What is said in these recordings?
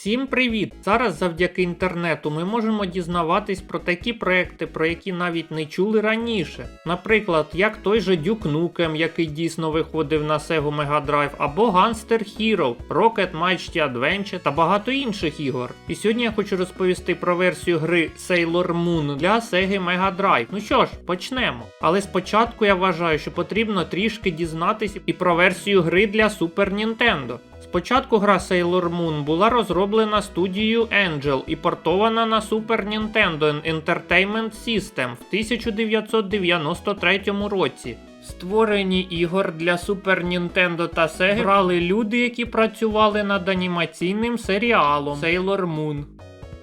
Всім привіт! Зараз завдяки інтернету ми можемо дізнаватись про такі проекти, про які навіть не чули раніше. Наприклад, як той же Duke Nukem, який дійсно виходив на Sega Mega Drive, або Gunster Hero, Rocket Mighty Adventure та багато інших ігор. І сьогодні я хочу розповісти про версію гри Sailor Moon для Sega Mega Drive. Ну що ж, почнемо. Але спочатку я вважаю, що потрібно трішки дізнатися і про версію гри для Super Nintendo. Спочатку гра Sailor Moon була розроблена студією Angel і портована на Super Nintendo Entertainment System в 1993 році. Створені ігор для Super Nintendo та Sega грали люди, які працювали над анімаційним серіалом Sailor Moon.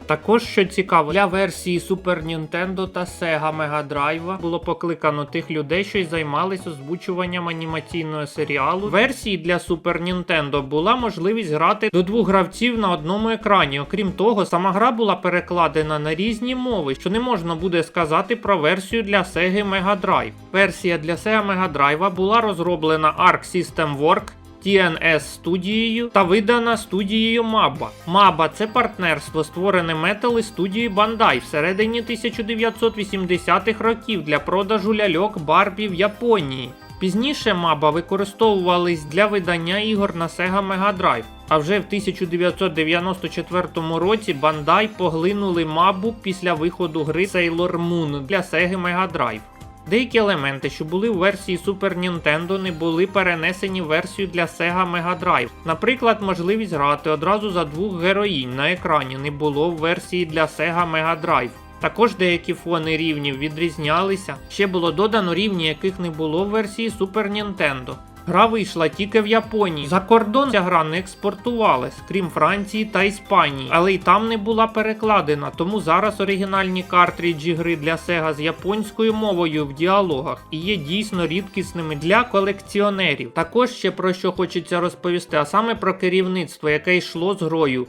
Також, що цікаво, для версії Super Nintendo та Sega Mega Drive було покликано тих людей, що й займалися озвучуванням анімаційного серіалу. Версії для Super Nintendo була можливість грати до двох гравців на одному екрані. Окрім того, сама гра була перекладена на різні мови, що не можна буде сказати про версію для Sega Mega Drive. Версія для Sega Mega Drive була розроблена Arc System Work TNS студією та видана студією Maba. Maba – це партнерство, створене і студією Bandai всередині 1980-х років для продажу ляльок Барбі в Японії. Пізніше Maba використовувались для видання ігор на Sega Mega Drive, а вже в 1994 році Bandai поглинули Mabу після виходу гри Sailor Moon для Sega Mega Drive. Деякі елементи, що були в версії Super Nintendo, не були перенесені в версію для Sega Mega Drive. Наприклад, можливість грати одразу за двох героїнь на екрані не було в версії для Sega Mega Drive. Також деякі фони рівнів відрізнялися, ще було додано рівні, яких не було в версії Super Nintendo. Гра вийшла тільки в Японії. За кордон ця гра не експортувалась, крім Франції та Іспанії, але й там не була перекладена, тому зараз оригінальні картриджі гри для Sega з японською мовою в діалогах і є дійсно рідкісними для колекціонерів. Також ще про що хочеться розповісти, а саме про керівництво, яке йшло з грою.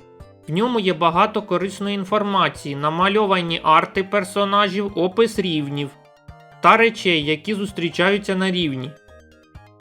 В ньому є багато корисної інформації, намальовані арти персонажів, опис рівнів та речей, які зустрічаються на рівні.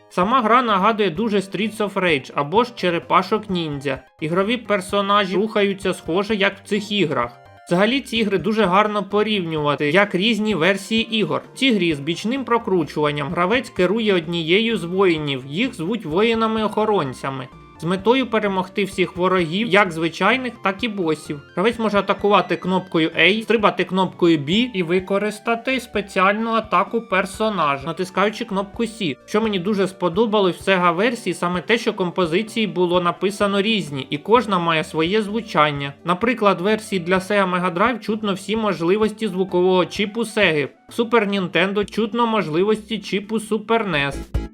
Сама гра нагадує дуже Streets of Rage або ж черепашок ніндзя. Ігрові персонажі рухаються схоже, як в цих іграх. Взагалі ці ігри дуже гарно порівнювати як різні версії ігор. В цій грі з бічним прокручуванням гравець керує однією з воїнів, їх звуть воїнами-охоронцями. З метою перемогти всіх ворогів, як звичайних, так і босів. Гравець може атакувати кнопкою A, стрибати кнопкою B і використати спеціальну атаку персонажа, натискаючи кнопку C. Що мені дуже сподобалось в Sega версії, саме те, що композиції було написано різні, і кожна має своє звучання. Наприклад, версії для Sega Mega Drive чутно всі можливості звукового чіпу Sega. Super Nintendo чутно можливості чіпу Super NES.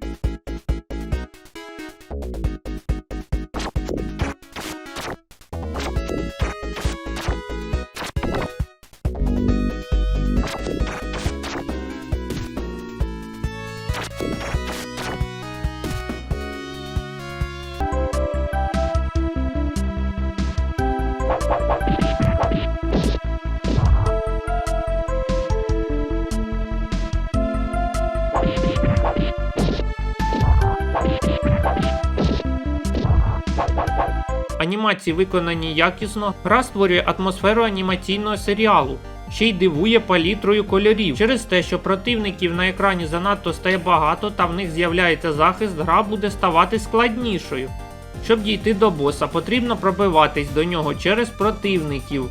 Анімації виконані якісно, гра створює атмосферу анімаційного серіалу. Ще й дивує палітрою кольорів. Через те, що противників на екрані занадто стає багато та в них з'являється захист, гра буде ставати складнішою. Щоб дійти до боса, потрібно пробиватись до нього через противників.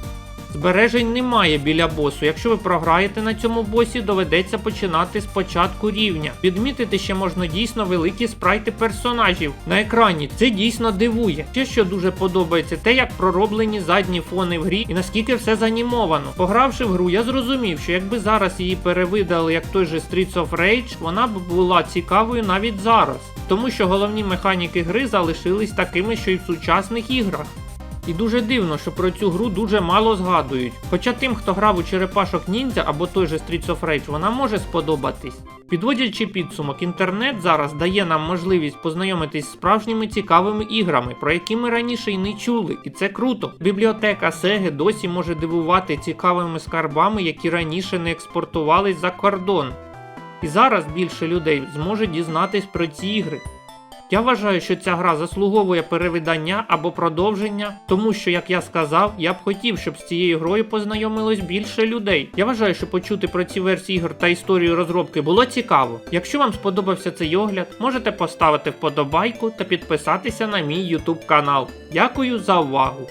Збережень немає біля босу. Якщо ви програєте на цьому босі, доведеться починати з початку рівня. Відмітити ще можна дійсно великі спрайти персонажів на екрані. Це дійсно дивує. Ще що дуже подобається, те, як пророблені задні фони в грі і наскільки все занімовано. Погравши в гру, я зрозумів, що якби зараз її перевидали як той же Streets of Rage, вона б була цікавою навіть зараз. Тому що головні механіки гри залишились такими, що й в сучасних іграх. І дуже дивно, що про цю гру дуже мало згадують. Хоча тим, хто грав у черепашок ніндзя або той же Streets of Rage, вона може сподобатись. Підводячи підсумок, інтернет зараз дає нам можливість познайомитись з справжніми цікавими іграми, про які ми раніше й не чули, і це круто. Бібліотека Sega досі може дивувати цікавими скарбами, які раніше не експортувались за кордон. І зараз більше людей зможе дізнатись про ці ігри. Я вважаю, що ця гра заслуговує перевидання або продовження, тому що, як я сказав, я б хотів, щоб з цією грою познайомилось більше людей. Я вважаю, що почути про ці версії ігор та історію розробки було цікаво. Якщо вам сподобався цей огляд, можете поставити вподобайку та підписатися на мій YouTube канал. Дякую за увагу!